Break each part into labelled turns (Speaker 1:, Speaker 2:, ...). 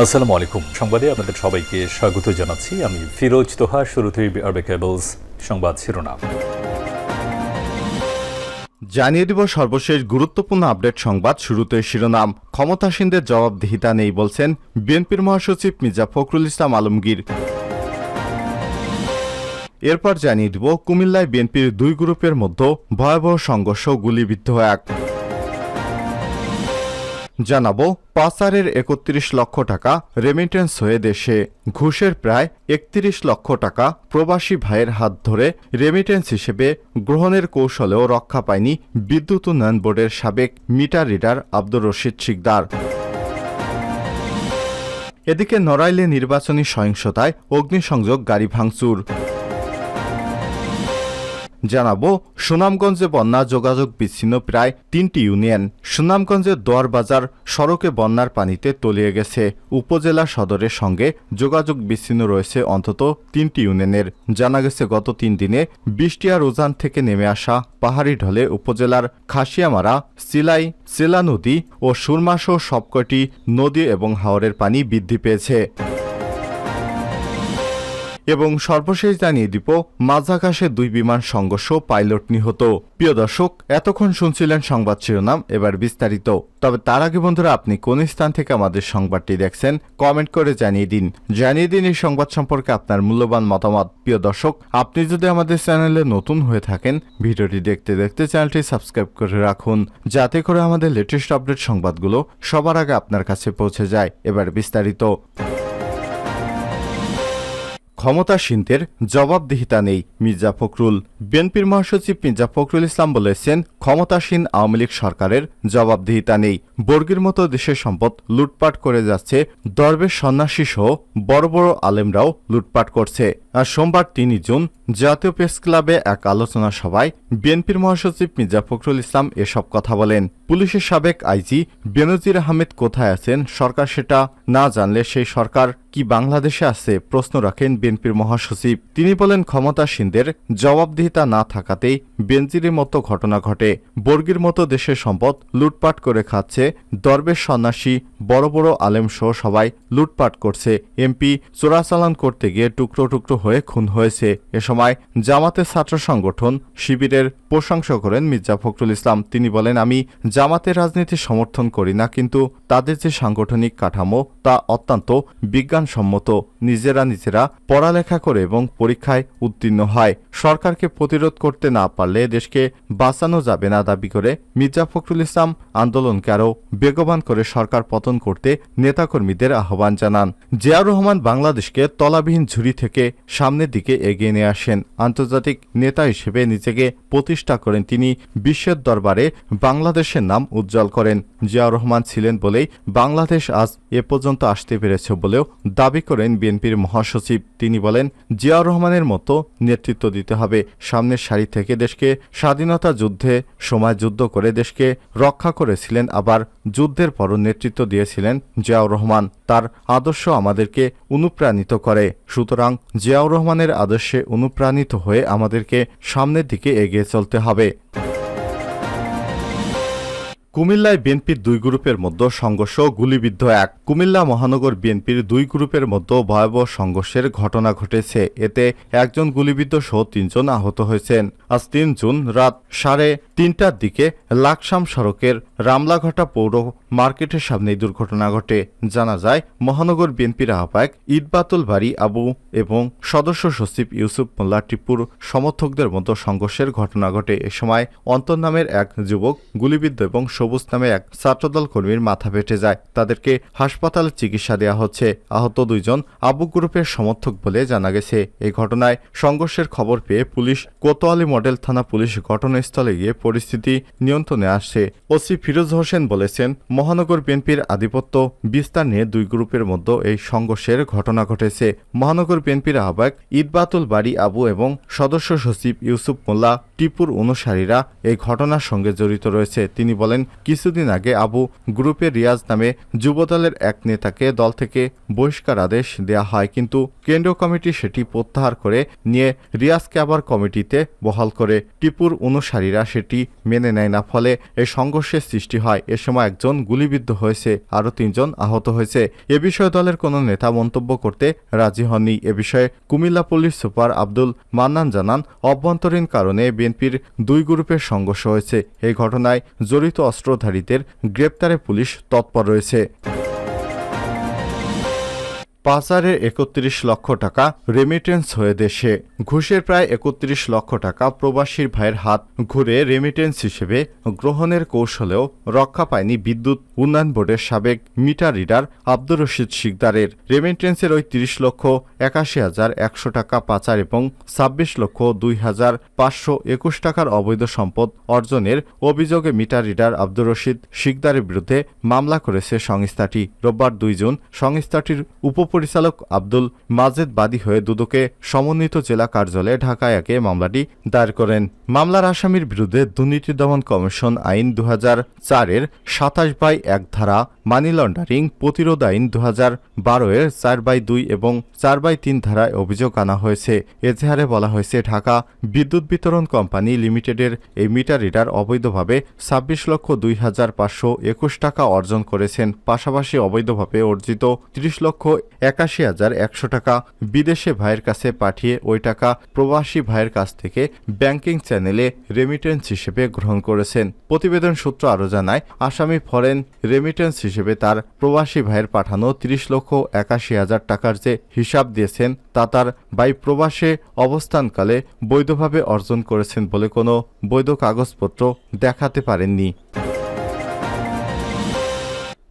Speaker 1: আসসালামু আলাইকুম। সংবাদে আপনাদের সবাইকে স্বাগত জানাচ্ছি। আমি ফিরোজ তোহা, শুরুতেই আরবে কেবলস সংবাদ শিরোনাম।
Speaker 2: জানিয়ে দিব সর্বশেষ গুরুত্বপূর্ণ আপডেট সংবাদ শুরুতে শিরোনাম। ক্ষমতাসীনদের জবাবদিহিতা নেই বলছেন বিএনপির মহাসচিব মির্জা ফখরুল ইসলাম আলমগীর। এরপর জানিয়ে দিব কুমিল্লায় বিএনপির দুই গ্রুপের মধ্যে ভয়াবহ সংঘর্ষ গুলিবিদ্ধ এক। জানাব পাসারের একত্রিশ লক্ষ টাকা রেমিটেন্স হয়ে দেশে। ঘুষের প্রায় একত্রিশ লক্ষ টাকা, প্রবাসী ভাইয়ের হাত ধরে রেমিটেন্স হিসেবে গ্রহণের কৌশলেও রক্ষা পায়নি বিদ্যুৎ উন্নয়ন বোর্ডের সাবেক মিটার রিডার আব্দুর রশিদ শিকদার। এদিকে নড়াইলে নির্বাচনী সহিংসতায় অগ্নিসংযোগ, গাড়ি ভাঙচুর। জানাব, সুনামগঞ্জে বন্যা যোগাযোগ বিচ্ছিন্ন প্রায় তিনটি ইউনিয়ন। সুনামগঞ্জের দোয়ার বাজার সড়কে বন্যার পানিতে তলিয়ে গেছে। উপজেলা সদরের সঙ্গে যোগাযোগ বিচ্ছিন্ন রয়েছে অন্তত তিনটি ইউনিয়নের। জানা গেছে, গত তিন দিনে বিষ্টিয়ার উজান থেকে নেমে আসা পাহাড়ি ঢলে উপজেলার খাসিয়ামারা, সিলাই, সেলা নদী ও সুরমাসহ সবকটি নদী এবং হাওরের পানি বৃদ্ধি পেয়েছে। এবং সর্বশেষ জানিয়ে দিব, মাঝাকাশে দুই বিমান সংঘর্ষ পাইলট নিহত। প্রিয় দর্শক, এতক্ষণ শুনছিলেন সংবাদ শিরোনাম, এবার বিস্তারিত। তবে তার আগে বন্ধুরা, আপনি কোন স্থান থেকে আমাদের সংবাদটি দেখছেন, কমেন্ট করে জানিয়ে দিন। জানিয়ে দিন এই সংবাদ সম্পর্কে আপনার মূল্যবান মতামত। প্রিয় দর্শক, আপনি যদি আমাদের চ্যানেলে নতুন হয়ে থাকেন, ভিডিওটি দেখতে দেখতে চ্যানেলটি সাবস্ক্রাইব করে রাখুন, যাতে করে আমাদের লেটেস্ট আপডেট সংবাদগুলো সবার আগে আপনার কাছে পৌঁছে যায়। এবার বিস্তারিত। ক্ষমতাসীনদের জবাবদিহিতা নেই। মির্জা ফখরুল, বিএনপির মহাসচিব মির্জা ফখরুল ইসলাম বলেছেন, ক্ষমতাসীন আওয়ামী লীগ সরকারের জবাবদিহিতা নেই। বর্গের মতো দেশের সম্পদ লুটপাট করে যাচ্ছে, দরবেশ সন্ন্যাসী সহ বড় বড় আলেমরাও লুটপাট করছে। সোমবার তিনই জুন জাতীয় প্রেস ক্লাবে এক আলোচনা সভায় বিএনপির মহাসচিব মির্জা ফখরুল ইসলাম এসব কথা বলেন। পুলিশের সাবেক আইজি বেনজির আহমেদ কোথায় আছেন? সরকার সেটা না জানলে সেই সরকার কি বাংলাদেশে আছে? প্রশ্ন রাখেন বিএনপির মহাসচিব। তিনি বলেন, ক্ষমতাসীনদের জবাবদিহিতা না থাকাতেই বেনজিরের মতো ঘটনা ঘটে। বর্গীর মতো দেশের সম্পদ লুটপাট করে খাচ্ছে দরবেশ সন্ন্যাসী বড় বড় আলেম সহ সবাই লুটপাট করছে। এমপি চোরাচালান করতে গিয়ে টুকরো টুকরো হয়ে খুন হয়েছে। এ সময় জামাতের ছাত্র সংগঠন শিবিরের প্রশংসা করেন মির্জা ফখরুল ইসলাম। তিনি বলেন, আমি জামাতের রাজনীতি সমর্থন করি না, কিন্তু তাদের যে সাংগঠনিক কাঠামো, তা অত্যন্ত বিজ্ঞানসম্মত। নিজেরা নিজেরা পড়ালেখা করে এবং পরীক্ষায় উত্তীর্ণ হয়। সরকারকে প্রতিরোধ করতে না পারলে দেশকে বাঁচানো যাবে না দাবি করে মির্জা ফখরুল ইসলাম আন্দোলনকে আরও বেগবান করে সরকার পতন করতে নেতাকর্মীদের আহ্বান জানান। জিয়াউর রহমান বাংলাদেশকে তলাবিহীন ঝুড়ি থেকে সামনের দিকে এগিয়ে নিয়ে আসেন। আন্তর্জাতিক নেতা হিসেবে নিজেকে প্রতিষ্ঠা করেন তিনি। বিশ্বের দরবারে বাংলাদেশের নাম উজ্জ্বল করেন। জিয়াউর রহমান ছিলেন বলেই বাংলাদেশ আজ এ পর্যন্ত আসতে পেরেছে বলেও দাবি করেন বিএনপির মহাসচিব। তিনি বলেন, জিয়াউর রহমানের মতো নেতৃত্ব দিতে হবে। সামনের সারি থেকে দেশকে স্বাধীনতা যুদ্ধে সময় যুদ্ধ করে দেশকে রক্ষা করেছিলেন। আবার যুদ্ধের পরও নেতৃত্ব দিয়েছিলেন জিয়াউর রহমান। তার আদর্শ আমাদেরকে অনুপ্রাণিত করে। সুতরাং জিয়াউর রহমানের আদর্শে অনুপ্রাণিত হয়ে আমাদেরকে সামনের দিকে এগিয়ে চলতে হবে। কুমিল্লায় বিএনপির দুই গ্রুপের মধ্যে সংঘর্ষ, গুলিবিদ্ধ এক। কুমিল্লা মহানগর বিএনপির দুই গ্রুপের মধ্যে ভয়াবহ সংঘর্ষের ঘটনা ঘটেছে। এতে একজন গুলিবিদ্ধ সহ তিনজন আহত হয়েছেন। আজ তিন জুন রাত সাড়ে তিনটার দিকে লাকসাম সড়কের রামলাঘাটা পৌর মার্কেটের সামনে দুর্ঘটনা ঘটে। জানা যায়, মহানগর বিএনপির আহ্বায়ক ইদবাতুল বাড়ি আবু এবং সদস্য সচিব ইউসুফ মোল্লা টিপুর সমর্থকদের মধ্যে সংঘর্ষের ঘটনা ঘটে। এ সময় অন্তর নামের এক যুবক গুলিবিদ্ধ এবং সবুজ নামে এক ছাত্রদল কর্মীর মাথা ফেটে যায়। তাদেরকে হাসপাতালে চিকিৎসা দেওয়া হচ্ছে। আহত দুইজন আবু গ্রুপের সমর্থক বলে জানা গেছে। এই ঘটনায় সংঘর্ষের খবর পেয়ে police Kotwali model Thana police ঘটনাস্থলে গিয়ে পরিস্থিতি নিয়ন্ত্রণে আসছে। ওসি ফিরোজ হোসেন বলেছেন, মহানগর বিএনপির আধিপত্য বিস্তার নিয়ে দুই গ্রুপের মধ্যে এই সংঘর্ষের ঘটনা ঘটেছে। মহানগর বিএনপির আহ্বায়ক ইদবাতুল বাড়ি আবু এবং সদস্য সচিব ইউসুফ মোল্লা টিপুর অনুসারীরা এই ঘটনার সঙ্গে জড়িত রয়েছে। তিনি বলেন, কিছুদিন আগে আবু গ্রুপে রিয়াজ নামে যুবদলের এক নেতাকে দল থেকে বহিষ্কার আদেশ দেয়া হয়, কিন্তু কেন্দ্রীয় কমিটি সেটি প্রত্যাহার করে নিয়ে রিয়াজকে আবার কমিটিতে বহাল করে। টিপুর অনুসারীরা সেটি মেনে নেয় না, ফলে এই সংঘর্ষের সৃষ্টি হয়। এ সময় একজন গুলিবিদ্ধ হয়েছে, আরও তিনজন আহত হয়েছে। এ বিষয়ে দলের কোনো নেতা মন্তব্য করতে রাজি হননি। এ বিষয়ে কুমিল্লা পুলিশ সুপার আব্দুল মান্নান জানান, অভ্যন্তরীণ কারণে বিএনপির দুই গ্রুপের সংঘর্ষ হয়েছে। এই ঘটনায় জড়িত অস্ত্রধারীদের গ্রেপ্তারে পুলিশ তৎপর রয়েছে। পাচারে একত্রিশ লক্ষ টাকা রেমিটেন্স হয়ে দেশে। ঘুষের প্রায় একত্রিশ লক্ষ টাকা প্রবাসীর ভাইয়ের হাত ঘুরে রেমিটেন্স হিসেবে গ্রহণের কৌশলেও রক্ষা পায়নি বিদ্যুৎ উন্নয়ন বোর্ডের সাবেক মিটার রিডার আব্দুর রশিদ শিকদারের। রেমিটেন্সের ওই তিরিশ লক্ষ একাশি হাজার একশো টাকা পাচার এবং ছাব্বিশ লক্ষ দুই হাজার পাঁচশো একুশ টাকার অবৈধ সম্পদ অর্জনের অভিযোগে মিটার রিডার আব্দুর রশিদ শিকদারের বিরুদ্ধে মামলা করেছে সংস্থাটি। রোববার দুই জুন সংস্থাটির উপপরিচালক আব্দুল মাজেদ বাদী হয়ে দুদকে সমন্বিত জেলা কার্যালয়ে ঢাকায় একে মামলাটি দায়ের করেন। মামলার আসামির বিরুদ্ধে দুর্নীতি দমন কমিশন আইন দু হাজার চারের সাতাশ বাই এক ধারা, মানি লন্ডারিং প্রতিরোধ আইন দু হাজার বারো এর চার বাই দুই এবং চার বাই তিন ধারায় অভিযোগ আনা হয়েছে। এজাহারে বলা হয়েছে, ঢাকা বিদ্যুৎ বিতরণ কোম্পানি লিমিটেডের এই মিটার রিডার অবৈধভাবে ছাব্বিশ লক্ষ দুই হাজার পাঁচশো একুশ টাকা অর্জন করেছেন। পাশাপাশি অবৈধভাবে অর্জিত ত্রিশ লক্ষ একাশি হাজার একশো টাকা বিদেশে ভাইয়ের কাছে পাঠিয়ে ওই টাকা প্রবাসী ভাইয়ের কাছ থেকে ব্যাংকিং চ্যানেলে রেমিটেন্স হিসেবে গ্রহণ করেছেন। প্রতিবেদন সূত্র আরও জানায়, আসামি ফরেন রেমিটেন্স হিসেবে তার প্রবাসী ভাইয়ের পাঠানো তিরিশ লক্ষ একাশি হাজার টাকার যে হিসাব দিয়েছেন, তা তার বাই প্রবাসে অবস্থানকালে বৈধভাবে অর্জন করেছেন বলে কোনো বৈধ কাগজপত্র দেখাতে পারেননি।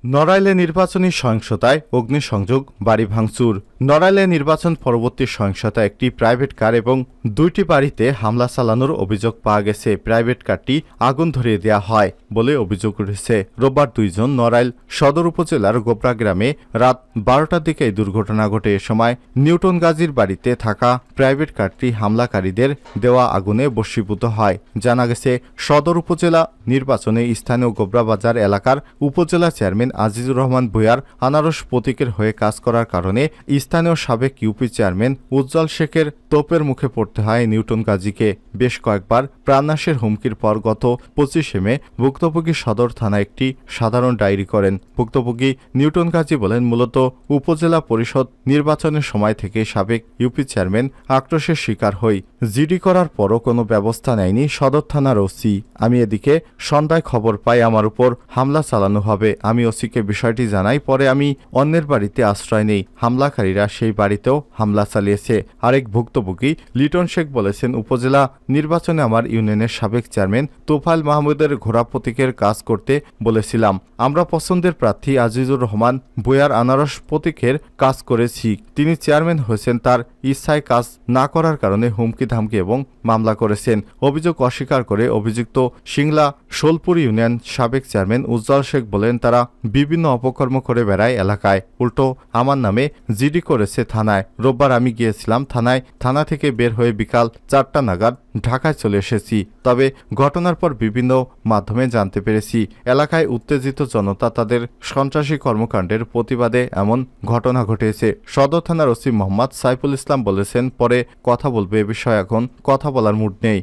Speaker 2: নড়াইলে নির্বাচনী সহিংসতায় অগ্নিসংযোগ, বাড়ি ভাঙচুর। নড়াইলে নির্বাচন পরবর্তী সহিংসতা একটি প্রাইভেট কার এবং দুইটি বাড়িতে হামলা চালানোর অভিযোগ পাওয়া গেছে। প্রাইভেট কারটি আগুন ধরিয়ে দেওয়া হয় বলে অভিযোগ উঠেছে। রোববার দুইজন নড়াইল সদর উপজেলার গোবরা গ্রামে রাত বারোটার দিকে এই দুর্ঘটনা ঘটে। এ সময় নিউটন গাজীর বাড়িতে থাকা প্রাইভেট কারটি হামলাকারীদের দেওয়া আগুনে বশীভূত হয়। জানা গেছে, সদর উপজেলা নির্বাচনে স্থানীয় গোবরা বাজার এলাকার উপজেলা চেয়ারম্যান আজিজুর রহমান ভুয়ার আনারস প্রতীকের হয়ে কাজ করার কারণে স্থানীয় সাবেক ইউপি চেয়ারম্যান উজ্জ্বল শেখের তোপের মুখে পড়তে হয় নিউটন গাজীকে। বেশ কয়েকবার প্রাণনাশের হুমকির পর গত পঁচিশে মে ভুক্তভোগী সদর থানা একটি সাধারণ ডায়েরি করেন। ভুক্তভোগী নিউটন গাজী বলেন, মূলত উপজেলা পরিষদ নির্বাচনের সময় থেকে সাবেক ইউপি চেয়ারম্যান আক্রোশের শিকার হই। জিডি করার পরও কোনো ব্যবস্থা নেয়নি সদর থানার ওসি। আমি এদিকে সন্ধ্যায় খবর পাই, আমার উপর হামলা চালানো হবে। আমি ওসিকে বিষয়টি জানাই, পরে আমি অন্যের বাড়িতে আশ্রয় নেই। হামলাকারীরা সেই বাড়িতেও হামলা চালিয়েছে। আরেক ভুক্তভোগী, লিটন শেখ বলেছেন, উপজেলা নির্বাচনে আমার ইউনিয়নের সাবেক চেয়ারম্যান তোফাইল মাহমুদের ঘোড়া প্রতীকের কাজ করতে বলেছিলাম, আমরা পছন্দের প্রার্থী আজিজুর রহমান বয়ার আনারস প্রতীকের কাজ করেছি। তিনি চেয়ারম্যান হয়েছেন, তার ইচ্ছায় কাজ না করার কারণে হুমকি ধামকি এবং মামলা করেছেন। অভিযোগ অস্বীকার করে অভিযুক্ত সিংলা শোলপুর ইউনিয়ন সাবেক চেয়ারম্যান উজ্জ্বল শেখ বলেন, তারা বিভিন্ন অপকর্ম করে বেড়ায় এলাকায়। উল্টো, আমার নামে জিডি করেছে থানায়। রোববার আমি গিয়েছিলাম থানায়। থানা থেকে বের হয়ে বিকাল চারটা নাগাদ ঢাকায় চলে এসেছি। তবে ঘটনার পর বিভিন্ন মাধ্যমে জানতে পেরেছি, এলাকায় উত্তেজিত জনতা তাদের সন্ত্রাসী কর্মকাণ্ডের প্রতিবাদে এমন ঘটনা ঘটেছে। সদর থানার ওসি মোহাম্মদ সাইফুল ইসলাম বলেছেন, পরে কথা বলবে এ বিষয়ে এখন কথা বলার মুড নেই।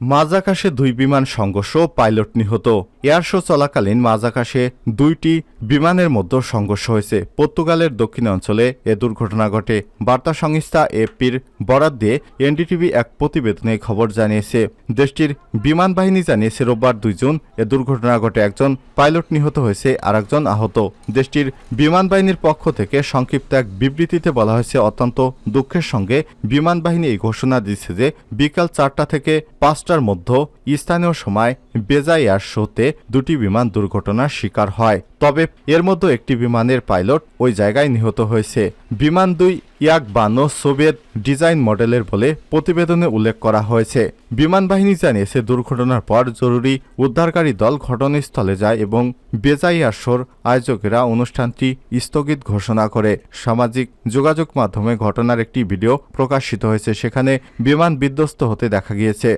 Speaker 2: মাঝ আকাশে দুই বিমান সংঘর্ষ পাইলট নিহত। এয়ার শো চলাকালীন মাঝ আকাশে দুইটি বিমানের মধ্যে সংঘর্ষ হয়েছে। পর্তুগালের দক্ষিণ অঞ্চলে এ দুর্ঘটনা ঘটে। বার্তা সংস্থা এপির বরাদ দিয়ে এনডিটিভি এক প্রতিবেদনে খবর জানিয়েছে। দেশটির বিমান বাহিনী জানিয়েছে, রোববার দুই জুন এ দুর্ঘটনা ঘটে একজন পাইলট নিহত হয়েছে আর একজন আহত। দেশটির বিমান বাহিনীর পক্ষ থেকে সংক্ষিপ্ত এক বিবৃতিতে বলা হয়েছে, অত্যন্ত দুঃখের সঙ্গে বিমান বাহিনী এই ঘোষণা দিচ্ছে যে, বিকাল চারটা থেকে পাঁচটা পাঁচটার মধ্যে স্থানীয় সময় বেজা এয়ার শোতে দুটি বিমান দুর্ঘটনার শিকার হয়। তবে এর মধ্যে একটি বিমানের পাইলট ওই জায়গায় নিহত হয়েছে। বিমান দুই ইয়াক বানো সোভিয়েত ডিজাইন মডেলের বলে প্রতিবেদনে উল্লেখ করা হয়েছে। বিমান বাহিনী জানিয়েছে, দুর্ঘটনার পর জরুরি উদ্ধারকারী দল ঘটনাস্থলে যায় এবং বেজাইয়ার শোর আয়োজকেরা অনুষ্ঠানটি স্থগিত ঘোষণা করে। সামাজিক যোগাযোগ মাধ্যমে ঘটনার একটি ভিডিও প্রকাশিত হয়েছে, সেখানে বিমান বিধ্বস্ত হতে দেখা গিয়েছে।